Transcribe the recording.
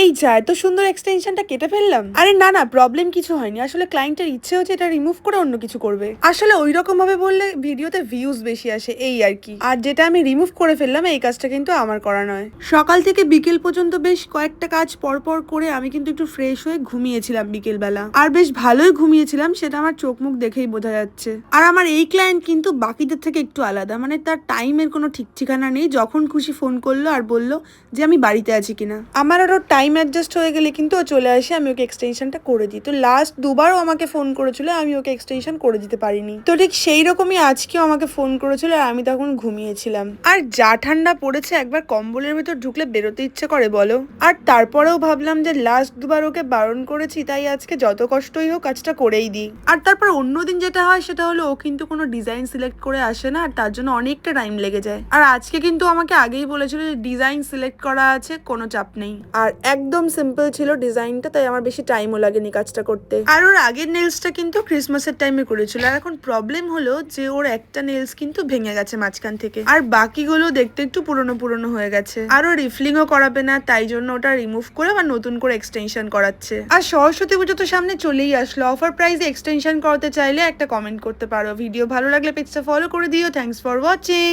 এই যা, এত সুন্দর এক্সটেনশনটা কেটে ফেললাম। আরে না না প্রবলেম কিছু হয়নি। আসলে ক্লায়েন্টের ইচ্ছে হচ্ছে এটা রিমুভ করে অন্য কিছু করবে। আসলে ওই রকম ভাবে বললে ভিডিওতে ভিউজ বেশি আসে, এই আর কি। আর যেটা আমি রিমুভ করে ফেললাম, এই কাজটা কিন্তু আমার করা নয়। সকাল থেকে বিকেল পর্যন্ত বেশ কয়েকটা কাজ পরপর করে আমি কিন্তু একটু ফ্রেশ হয়ে ঘুমিয়েছিলাম বিকেল বেলা আর বেশ ভালোই ঘুমিয়েছিলাম, সেটা আমার চোখ মুখ দেখেই বোঝা যাচ্ছে। আর আমার এই ক্লায়েন্ট কিন্তু বাকিদের থেকে একটু আলাদা মানে তার টাইমের কোনো ঠিক ঠিকানা নেই। যখন খুশি ফোন করল আর বলল যে আমি বাড়িতে আছি কিনা। আমার আরও টাইম অ্যাডজাস্ট হয়ে গেলে কিন্তু ও চলে আসে, আমি ওকে এক্সটেনশনটা করে দিই। তো লাস্ট দুবারও আমাকে ফোন করেছিল, আমি ওকে এক্সটেনশন করে দিতে পারিনি। তো ঠিক সেই রকমই আজকেও আমাকে ফোন করেছিল আর আমি তখন ঘুমিয়েছিলাম। আর যা ঠান্ডা পড়েছে, একবার কম্বলের ভেতর ঢুকলে বেরোতে ইচ্ছে করে, বলো। আর তারপরেও ভাবলাম যে লাস্ট দুবার ওকে বারণ করেছি, তাই আজকে যত কষ্টই হোক কাজটা করেই দিই। আর তারপর অন্যদিন যেটা হয়, সেটা হলো ও কিন্তু কোনো ডিজাইন সিলেক্ট করে আসে না, আর তার জন্য অনেকটা টাইম লেগে যায়। আর আজকে কিন্তু আমাকে আগেই বলেছিল যে ডিজাইন সিলেক্ট করা আছে, কোনো চাপ নেই। আর একদম সিম্পল ছিল ডিজাইনটা তাই আমার বেশি টাইমও লাগেনি কাজটা করতে। আর ওর আগের নেলসটা কিন্তু ক্রিসমাসের টাইমে করেছিল। আর এখন প্রবলেম হলো যে ওর একটা নেলস কিন্তু ভেঙে গেছে মাঝখান থেকে। আর বাকিগুলো দেখতে একটু পুরনো পুরনো হয়ে গেছে। আর ও রিফলিংও করাবে না, তাই জন্য ওটা রিমুভ করে আবার নতুন করে এক্সটেনশন করাচ্ছে। আর সরস্বতী পুজো তো সামনে চলেই আসলো। অফার প্রাইসে এক্সটেনশন করাতে চাইলে একটা কমেন্ট করতে পারো। ভিডিও ভালো লাগলে পেজটা ফলো করে দিও। Thanks for watching